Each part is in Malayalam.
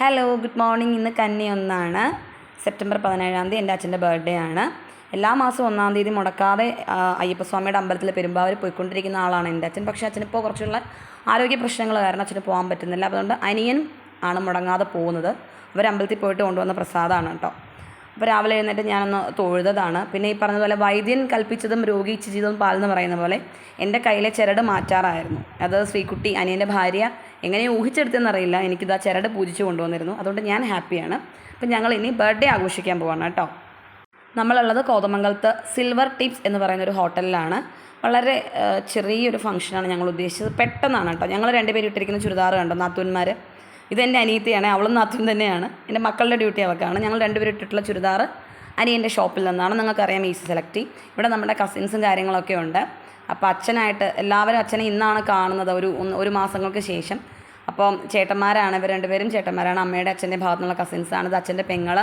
ഹലോ ഗുഡ് മോർണിംഗ് ഇന്ന് കന്നി ഒന്നാണ്. സെപ്റ്റംബർ പതിനേഴാം തീയതി എന്റെ അച്ഛന്റെ ബർത്ത്ഡേ ആണ്. എല്ലാ മാസവും ഒന്നാം തീയതി മുടക്കാതെ അയ്യപ്പസ്വാമിയുടെ അമ്പലത്തിൽ പെരുമ്പാവൂർ പോയിക്കൊണ്ടിരിക്കുന്ന ആളാണ് എന്റെ അച്ഛൻ. പക്ഷേ അച്ഛനിപ്പോൾ കുറച്ചുള്ള ആരോഗ്യ പ്രശ്നങ്ങൾ കാരണം അച്ഛന് പോകാൻ പറ്റുന്നില്ല. അതുകൊണ്ട് അനിയൻ ആണ് മുടങ്ങാതെ പോകുന്നത്. അവർ അമ്പലത്തിൽ പോയിട്ട് കൊണ്ടുവന്ന പ്രസാദമാണ് കേട്ടോ. അപ്പോൾ രാവിലെ എഴുന്നേറ്റ് ഞാനൊന്ന് തൊഴുതതാണ്. പിന്നെ ഈ പറഞ്ഞതുപോലെ വൈദ്യൻ കൽപ്പിച്ചതും രോഗി ഇച്ഛിച്ചതും പാലെന്ന് പറയുന്ന പോലെ എന്റെ കയ്യിലെ ചിരട് മാറ്റാറായിരുന്നു. അത് ശ്രീകുട്ടി അനിയന്റെ ഭാര്യ എങ്ങനെ ഊഹിച്ചെടുത്തെന്നറിയില്ല. എനിക്കിത് ആ ചിരട് പൂജിച്ച് കൊണ്ടുവന്നിരുന്നു. അതുകൊണ്ട് ഞാൻ ഹാപ്പിയാണ്. അപ്പം ഞങ്ങൾ ഇനി ബർത്ത്ഡേ ആഘോഷിക്കാൻ പോവാണ് കേട്ടോ. നമ്മളുള്ളത് കോതമംഗലത്ത് സിൽവർ ടിപ്സ് എന്ന് പറയുന്ന ഒരു ഹോട്ടലിലാണ്. വളരെ ചെറിയൊരു ഫംഗ്ഷനാണ് ഞങ്ങൾ ഉദ്ദേശിച്ചത്. പെട്ടെന്നാണ് കേട്ടോ. ഞങ്ങൾ രണ്ടുപേരും ഇട്ടിരിക്കുന്ന ചുരിദാർ കണ്ടോ? നാത്തൂന്മാർ ഇതെന്റെ അനിയത്തിയാണ് അവളും നാത്തും തന്നെയാണ്. എന്റെ മക്കളുടെ ഡ്യൂട്ടി അവൾക്കാണ് ഞങ്ങൾ രണ്ടുപേരും ഇട്ടിട്ടുള്ള ചുരിദാർ അനിയന്റെ ഷോപ്പിൽ നിന്നാണ്. നിങ്ങൾക്കറിയാം ഈസി സെലക്ട്. ഇവിടെ നമ്മുടെ കസിൻസും കാര്യങ്ങളൊക്കെ ഉണ്ട്. അപ്പോൾ അച്ഛനായിട്ട് എല്ലാവരും അച്ഛനെ ഇന്നാണ് കാണുന്നത് ഒരു ഒരു മാസങ്ങൾക്ക് ശേഷം. അപ്പം ചേട്ടന്മാരാണ് ഇവർ രണ്ടുപേരും ചേട്ടന്മാരാണ്. അമ്മയുടെ അച്ഛന്റെ ഭാഗത്തു നിന്നുള്ള കസിൻസാണ് ഇത് അച്ഛന്റെ പെങ്ങൾ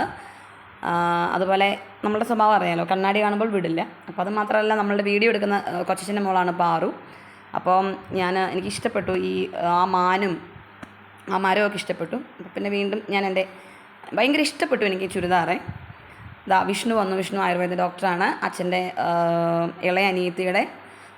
അതുപോലെ നമ്മുടെ സ്വഭാവം അറിയാലോ കണ്ണാടി കാണുമ്പോൾ വിടില്ല. അപ്പോൾ അത് മാത്രമല്ല നമ്മളുടെ വീഡിയോ എടുക്കുന്ന കൊച്ചച്ഛന്റെ മോളാണ് പാറു. അപ്പം ഞാൻ എനിക്കിഷ്ടപ്പെട്ടു ഈ ആ മാനും ആ മരമൊക്കെ ഇഷ്ടപ്പെട്ടു പിന്നെ വീണ്ടും ഞാൻ എന്റെ ഭയങ്കര ഇഷ്ടപ്പെട്ടു എനിക്ക് ചുരിദാറേ. ദാ വിഷ്ണു വന്നു. വിഷ്ണു ആയുർവേദ ഡോക്ടറാണ്. അച്ഛന്റെ ഇളയ അനിയത്തിയുടെ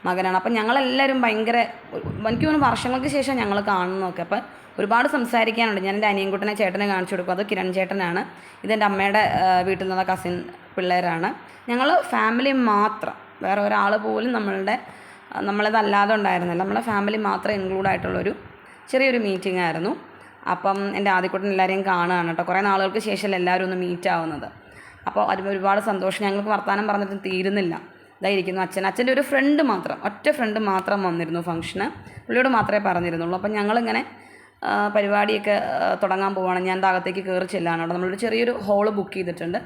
മകനാണ്. അപ്പം ഞങ്ങളെല്ലാവരും ഭയങ്കര എനിക്ക് തോന്നുന്നു വർഷങ്ങൾക്ക് ശേഷം ഞങ്ങൾ കാണുന്നതൊക്കെ. അപ്പം ഒരുപാട് സംസാരിക്കാനുണ്ട്. ഞാൻ എന്റെ അനിയൻകുട്ടനെ ചേട്ടനെ കാണിച്ചു കൊടുക്കും. അത് കിരൺ ചേട്ടനാണ്. ഇതെന്റെ അമ്മയുടെ വീട്ടിൽ നിന്നുള്ള കസിൻ പിള്ളേരാണ്. ഞങ്ങൾ ഫാമിലി മാത്രം. വേറെ ഒരാൾ പോലും നമ്മളുടെ നമ്മളതല്ലാതെ ഉണ്ടായിരുന്നില്ല. നമ്മളെ ഫാമിലി മാത്രം ഇൻക്ലൂഡ് ആയിട്ടുള്ളൊരു ചെറിയൊരു മീറ്റിംഗ് ആയിരുന്നു. അപ്പം എന്റെ ആദ്യക്കൂട്ടൻ എല്ലാവരെയും കാണുകയാണ് കേട്ടോ. കുറേ നാളുകൾക്ക് ശേഷം എല്ലാവരും ഒന്ന് മീറ്റ് ആവുന്നത്. അപ്പോൾ അതിന് ഒരുപാട് സന്തോഷം. ഞങ്ങൾക്ക് വർത്തമാനം പറഞ്ഞിട്ട് തീരുന്നില്ല. ഇതായിരിക്കുന്നു അച്ഛൻ. അച്ഛന്റെ ഒരു ഫ്രണ്ട് മാത്രം ഒറ്റ ഫ്രണ്ട് മാത്രം വന്നിരുന്നു ഫംഗ്ഷന് പുള്ളിയോട് മാത്രമേ പറഞ്ഞിരുന്നുള്ളൂ. അപ്പം ഞങ്ങളിങ്ങനെ പരിപാടിയൊക്കെ തുടങ്ങാൻ പോവുകയാണ് ഞാൻ താകത്തേക്ക് കയറി ചെല്ലാണ് അവിടെ നമ്മളൊരു ചെറിയൊരു ഹോൾ ബുക്ക് ചെയ്തിട്ടുണ്ട്.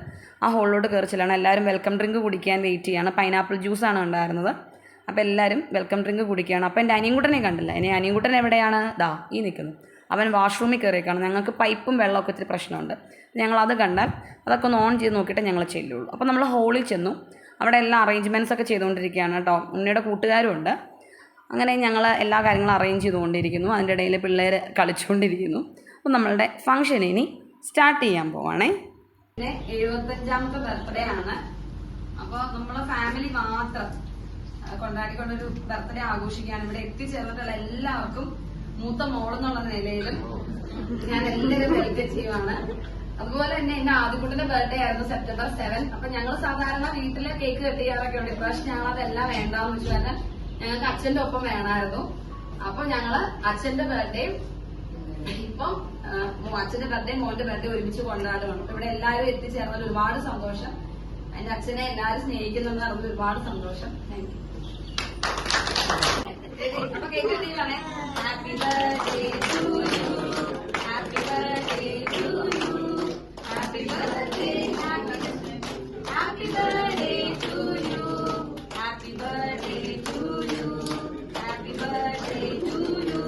ആ ഹോളിലോട്ട് കയറി ചെല്ലാണ്. എല്ലാവരും വെൽക്കം ഡ്രിങ്ക് കുടിക്കാൻ വെയിറ്റ് ചെയ്യാണ്. പൈനാപ്പിൾ ജ്യൂസാണ് ഉണ്ടായിരുന്നത്. അപ്പോൾ എല്ലാവരും വെൽക്കം ഡ്രിങ്ക് കുടിക്കുകയാണ്. അപ്പോൾ എന്റെ അനിയൻകുട്ടനെ കണ്ടില്ല? ഇനി അനിയൻകുട്ടൻ എവിടെയാണ്? ദാ ഈ നിൽക്കുന്നു അവൻ വാഷ്റൂമിൽ കയറിയേക്കാണ് ഞങ്ങൾക്ക് പൈപ്പും വെള്ളമൊക്കെ ഇത്തിരി പ്രശ്നമുണ്ട്. ഞങ്ങൾ ഞങ്ങളത് കണ്ടാൽ അതൊക്കെ ഒന്ന് ഓൺ ചെയ്ത് നോക്കിയിട്ട് ഞങ്ങൾ ചെല്ലുള്ളൂ. അപ്പോൾ നമ്മൾ ഹോളിൽ ചെന്നു. അവിടെ എല്ലാ അറേഞ്ച്മെന്റ്സ് ഒക്കെ ചെയ്തുകൊണ്ടിരിക്കുകയാണ് കേട്ടോ. ഉണ്ണിയുടെ കൂട്ടുകാരും ഉണ്ട്. അങ്ങനെ ഞങ്ങൾ എല്ലാ കാര്യങ്ങളും അറേഞ്ച് ചെയ്തുകൊണ്ടിരിക്കുന്നു. അതിന്റെ ഇടയിൽ പിള്ളേർ കളിച്ചുകൊണ്ടിരിക്കുന്നു. അപ്പോൾ നമ്മളുടെ ഫംഗ്ഷൻ ഇനി സ്റ്റാർട്ട് ചെയ്യാൻ പോവാണേ. എഴുപത്തഞ്ചാമത്തെ ബർത്ത്ഡേ ആണ്. അപ്പോൾ നമ്മളെ ഫാമിലി മാത്രം. കൊണ്ടാടിക്കൊണ്ടൊരു ബർത്ത്ഡേ ആഘോഷിക്കുകയാണ്. ഇവിടെ എത്തിച്ചേർന്നിട്ടുള്ള എല്ലാവർക്കും മൂത്ത മോളെന്നുള്ള നിലയിലും ഞാൻ എല്ലാവരും വെൽക്കം ചെയ്യുവാണ്. അതുപോലെ തന്നെ എന്റെ ആദ്യകുട്ടിന്റെ ബർത്ത്ഡേ ആയിരുന്നു സെപ്റ്റംബർ സെവൻ. അപ്പൊ ഞങ്ങൾ സാധാരണ വീട്ടിലെ കേക്ക് കട്ട് ചെയ്യാറൊക്കെ ഉണ്ട്. ഇപ്രാവശ്യം ഞങ്ങൾ അതെല്ലാം വേണ്ടാന്ന് വെച്ചു തന്നെ ഞങ്ങൾക്ക് അച്ഛന്റെ ഒപ്പം വേണമായിരുന്നു. അപ്പൊ ഞങ്ങൾ അച്ഛന്റെ ബർത്ത്ഡേ ഇപ്പം അച്ഛന്റെ ബർത്ത്ഡേ മോന്റെ ബർത്ത്ഡേ ഒരുമിച്ച് കൊണ്ടാടുകയാണ് ഇവിടെ എല്ലാവരും എത്തിച്ചേർന്നതിൽ ഒരുപാട് സന്തോഷം. എന്റെ അച്ഛനെ എല്ലാവരും സ്നേഹിക്കുന്നുണ്ട് അറിഞ്ഞ ഒരുപാട് സന്തോഷം. താങ്ക് യു അപ്പൊ cake കിട്ടിയില്ലാണേ happy birthday to you happy birthday to you happy birthday happy birthday to you happy birthday to you happy birthday to you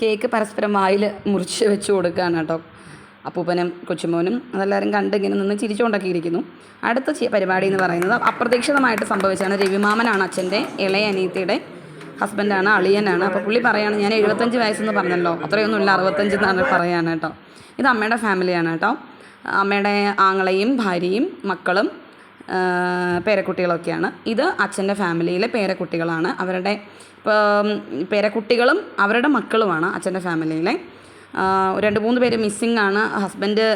cake പരസ്പരം വായിൽ മുറിച്ച് വെച്ച് കൊടുക്കുകയാണ് കേട്ടോ അപ്പൂപ്പനും കൊച്ചുമോനും അതെല്ലാവരും കണ്ട് ഇങ്ങനെ നിന്ന് ചിരിച്ചുകൊണ്ടൊക്കെ ഇരിക്കുന്നു അടുത്ത പരിപാടി എന്ന് പറയുന്നത് അപ്രതീക്ഷിതമായിട്ട് സംഭവിച്ചാണ് രവിമാമനാണ് അച്ഛന്റെ ഇളയ അനീത്തിയുടെ ഹസ്ബൻഡാണ് അളിയനാണ്. അപ്പോൾ പുള്ളി പറയാണ് ഞാൻ എഴുപത്തഞ്ച് വയസ്സെന്ന് പറഞ്ഞല്ലോ. അത്രയൊന്നും ഇല്ല അറുപത്തഞ്ച് എന്നാണ് പറയാണ് ഇത് അമ്മയുടെ ഫാമിലിയാണ് കേട്ടോ. അമ്മയുടെ ആങ്ങളെയും ഭാര്യയും മക്കളും പേരക്കുട്ടികളൊക്കെയാണ്. ഇത് അച്ഛന്റെ ഫാമിലിയിലെ പേരക്കുട്ടികളാണ്. അവരുടെ പേരക്കുട്ടികളും അവരുടെ മക്കളുമാണ് അച്ഛന്റെ ഫാമിലിയിലെ. രണ്ട് മൂന്ന് പേര് മിസ്സിംഗ് ആണ്. ഹസ്ബൻഡ്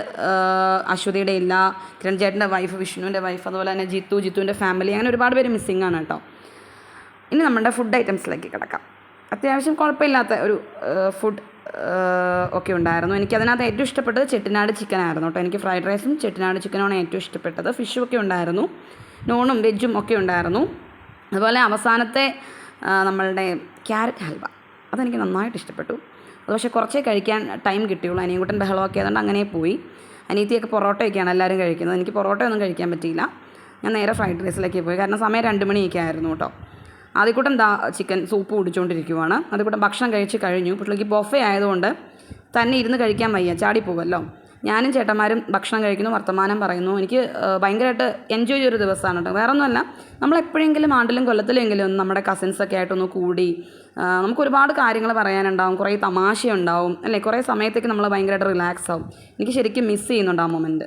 അശ്വതിയുടെ ഇല്ല കിരൺ ചേട്ടന്റെ വൈഫ് വിഷ്ണുവിന്റെ വൈഫ് അതുപോലെ തന്നെ ജിത്തു ജിത്തുവിന്റെ ഫാമിലി അങ്ങനെ ഒരുപാട് പേര് മിസ്സിംഗ് ആണ് കേട്ടോ. ഇനി നമ്മുടെ ഫുഡ് ഐറ്റംസിലേക്ക് കിടക്കാം. അത്യാവശ്യം കുഴപ്പമില്ലാത്ത ഒരു ഫുഡ് ഒക്കെ ഉണ്ടായിരുന്നു. എനിക്ക് അതിനകത്ത് ഏറ്റവും ഇഷ്ടപ്പെട്ടത് ചെട്ടിനാട് ചിക്കൻ ആയിരുന്നു കേട്ടോ. എനിക്ക് ഫ്രൈഡ് റൈസും ചെട്ടിനാട് ചിക്കനുമാണ് ഏറ്റവും ഇഷ്ടപ്പെട്ടത്. ഫിഷും ഒക്കെ ഉണ്ടായിരുന്നു. നോണും വെജും ഒക്കെ ഉണ്ടായിരുന്നു. അതുപോലെ അവസാനത്തെ നമ്മളുടെ ക്യാരറ്റ് ഹൽവ അതെനിക്ക് നന്നായിട്ട് ഇഷ്ടപ്പെട്ടു. അത് പക്ഷേ കുറച്ചേ കഴിക്കാൻ ടൈം കിട്ടിയുള്ളൂ. അനിയൻകുട്ടൻ ബഹളമൊക്കെ ആയതുകൊണ്ട് അങ്ങനെ പോയി. അനിയത്തിയൊക്കെ പൊറോട്ടയൊക്കെയാണ് എല്ലാവരും കഴിക്കുന്നത്. എനിക്ക് പൊറോട്ടയൊന്നും കഴിക്കാൻ പറ്റിയില്ല. ഞാൻ നേരെ ഫ്രൈഡ് റൈസിലേക്ക് പോയി. കാരണം സമയം രണ്ട് മണിയൊക്കെ ആയിരുന്നു കേട്ടോ. ആദ്യക്കൂട്ടം ദാ ചിക്കൻ സൂപ്പ് കുടിച്ചുകൊണ്ടിരിക്കുവാണ് ആദ്യക്കൂട്ടം ഭക്ഷണം കഴിച്ച് കഴിഞ്ഞു. പുള്ളിക്ക് ബൊഫെ ആയതുകൊണ്ട് തന്നെ ഇരുന്ന് കഴിക്കാൻ വയ്യ. ചാടി പോകുമല്ലോ ഞാനും ചേട്ടന്മാരും ഭക്ഷണം കഴിക്കുന്നു വർത്തമാനം പറയുന്നു. എനിക്ക് ഭയങ്കരമായിട്ട് എൻജോയ് ചെയ്യൊരു ദിവസമാണ് കേട്ടോ. വേറെ ഒന്നുമല്ല നമ്മൾ എപ്പോഴെങ്കിലും ആണ്ടിലും കൊല്ലത്തിലെങ്കിലും നമ്മുടെ കസിൻസൊക്കെ ആയിട്ടൊന്ന് കൂടി നമുക്ക് ഒരുപാട് കാര്യങ്ങൾ പറയാനുണ്ടാവും. കുറേ തമാശയുണ്ടാവും. അല്ലേ? കുറേ സമയത്തേക്ക് നമ്മൾ ഭയങ്കരമായിട്ട് റിലാക്സ് ആവും. എനിക്ക് ശരിക്കും മിസ് ചെയ്യുന്നുണ്ട് ആ മൊമെന്റ്